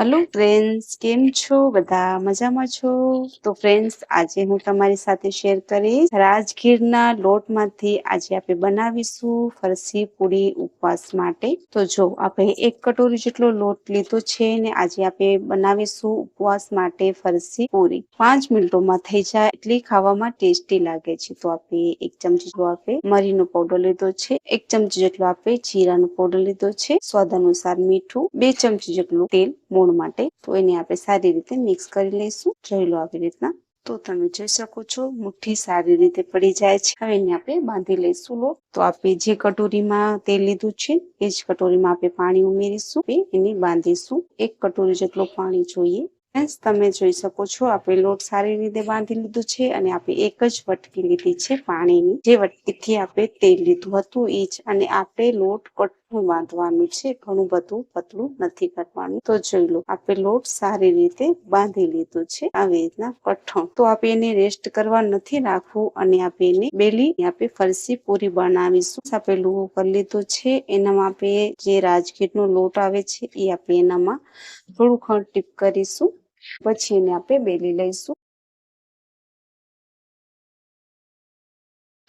Hello friends કેમ છો? બધા મજામાં છો? તો ફ્રેન્ડ્સ આજે હું તમારી સાથે શેર કરીશ રાજગીરના લોટમાંથી આજે આપણે બનાવીશું ફરસી પૂરી ઉપવાસ માટે. તો જો આપણે એક કટોરી જેટલો લોટ લીધો છે ને આજે આપણે બનાવીશું ઉપવાસ માટે ફરસી પૂરી. પાંચ મિનિટોમાં થઈ જાય એટલી ખાવામાં ટેસ્ટી લાગે છે. તો આપણે એક ચમચી જેટલો આપણે મરીનો પાવડર લીધો છે, એક ચમચી જેટલો આપણે જીરાનો પાવડર લીધો છે. સ્વાદ અનુસાર મીઠું, બે ચમચી જેટલું તેલ મોણ માટે. તો એને આપણે સારી રીતે મિક્સ કરી લઈશું. જોઈ લો આવી રીતના. તો તમે જોઈ શકો છો, મુઠ્ઠી સારી રીતે પડી જાય છે. હવે એને આપણે બાંધી લઈશું લોટ. તો આપણે જે કટોરીમાં તેલ લીધું છે, એ જ કટોરીમાં આપણે પાણી ઉમેરીશું. એને બાંધીશું. એક કટોરી જેટલું પાણી જોઈએ. ફ્રેન્ડ્સ તમે જોઈ શકો છો, આપણે લોટ સારી રીતે બાંધી લીધું છે અને આપણે એક જ વટકી લીધી છે પાણીની. જે વટકીથી આપણે તેલ લીધું હતું, એ જ. અને આપણે લોટ કઠું બાંધવાનું છે, ઘણું બધું પતલું નથી કરવાનું. તો જોઈ લો આપણે લોટ સારી રીતે બાંધી લીધું છે, આવી રીતના કઠણ. તો આપણે એને રેસ્ટ કરવા નથી રાખવું અને આપણે એને બેલી આપણે ફરસી પૂરી બનાવીશું. આપણે લુવો કરી લીધો છે, એનામાં આપણે જે રાજગીરનો લોટ આવે છે, એ આપણે એનામાં થોડું ખંડ ટીપ કરીશું. પછી એને આપણે બેલી લઈશું.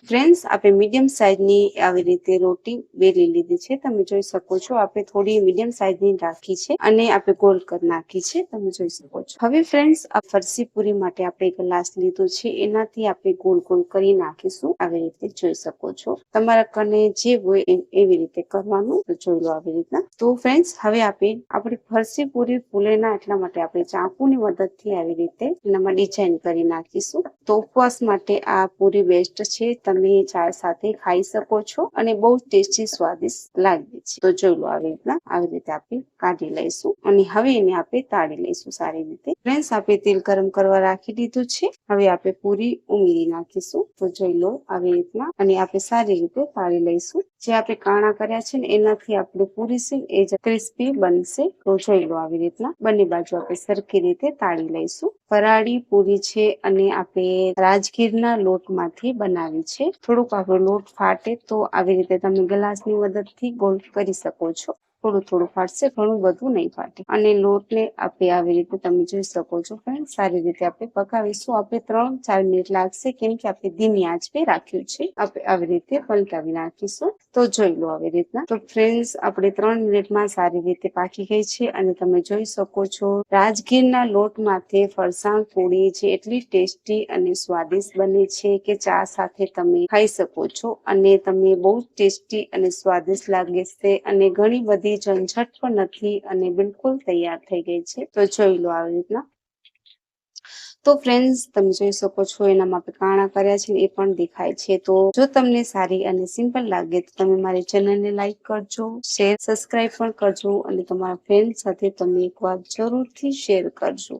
ફ્રેન્ડ્સ આપણે મીડિયમ સાઇઝની આવી રીતે રોટી બેલી લીધી છે. તમે જોઈ શકો છો, આપણે થોડી મીડિયમ સાઇઝની રાખી છે અને આપણે ગોલ કરી નાખી છે. તમે જોઈ શકો છો. હવે ફ્રેન્ડ્સ આ ફરસી પૂરી માટે આપણે ગ્લાસ લીધો છે. એનાથી આપણે ગોલ ગોલ કરી નાખીશું. આવી રીતે જોઈ શકો છો. તમારા કને જે હોય એવી રીતે કરવાનું. જોઈ લો આવી રીતના. તો ફ્રેન્ડ્સ હવે આપણે, આપણી ફરસી પૂરી ફૂલે ના એટલા માટે આપણે ચાકુની મદદથી આવી રીતે એનામાં ડિઝાઇન કરી નાખીશું. તો ઉપવાસ માટે આ પૂરી બેસ્ટ છે. તમે ચા સાથે ખાઈ શકો છો અને બહુ ટેસ્ટી, સ્વાદિષ્ટ લાગે છે. તો જોઈ લો આવી રીતના આવી રીતે આપણે કાઢી લઈશું અને હવે એને આપણે તાળી લઈશું સારી રીતે. ફ્રેન્ડ્સ, આપણે તેલ ગરમ કરવા રાખી દીધું છે. હવે આપણે પૂરી ઉમેરી નાખીશું. તો જોઈ લો આવી રીતના અને આપણે સારી રીતે તાળી લઈશું. જે આપણે કાણા કર્યા છે ને, એનાથી આપણે પૂરી છે એ જ ક્રિસ્પી બનશે. તો જોઈ લો આવી રીતના બંને બાજુ આપણે સરખી રીતે તાળી લઈશું. ફરાળી પૂરી છે અને આપણે રાજગીરના લોટમાંથી બનાવી છે. થોડુંક આપણો લોટ ફાટે તો આવી રીતે તમે ગ્લાસની મદદથી ગોલ કરી શકો છો. થોડું થોડું ફાટશે, ઘણું બધું નહીં ફાટે. અને લોટને આપણે આવી રીતે તમે જોઈ શકો છો ફ્રેન્ડ સારી રીતે આપણે પકાવીશું. આપણે ત્રણ ચાર મિનિટ લાગશે કેમ કે આપણે ધીમી આંચ પે રાખ્યું છે. આપણે આવી રીતે પલટાવી નાખીશું. તો જોઈ લો આવી રીતના. તો ફ્રેન્ડ્સ આપણે ત્રણ મિનિટમાં સારી રીતે પાકી ગઈ છે અને તમે જોઈ શકો છો રાજગીરના લોટમાંથી ફરસાણ પૂરી છે એટલી ટેસ્ટી અને સ્વાદિષ્ટ બને છે કે ચા સાથે તમે ખાઈ શકો છો. અને તમે બહુ ટેસ્ટી અને સ્વાદિષ્ટ લાગે છે. અને ઘણી બધી ઝંઝટ પણ નથી અને બિલકુલ તૈયાર થઈ ગઈ છે. તો જોઈ લો આવી રીતના. તો ફ્રેન્ડ્સ તમે જોઈ શકો છો એનામાં કાણા કર્યા છે એ પણ દેખાય છે. તો જો તમને સારી અને સિમ્પલ લાગે તો તમે મારી ચેનલને લાઈક કરજો શેર સબસ્ક્રાઈબ પણ કરજો અને તમારા ફ્રેન્ડ સાથે તમે એકવાર જરૂરથી શેર કરજો.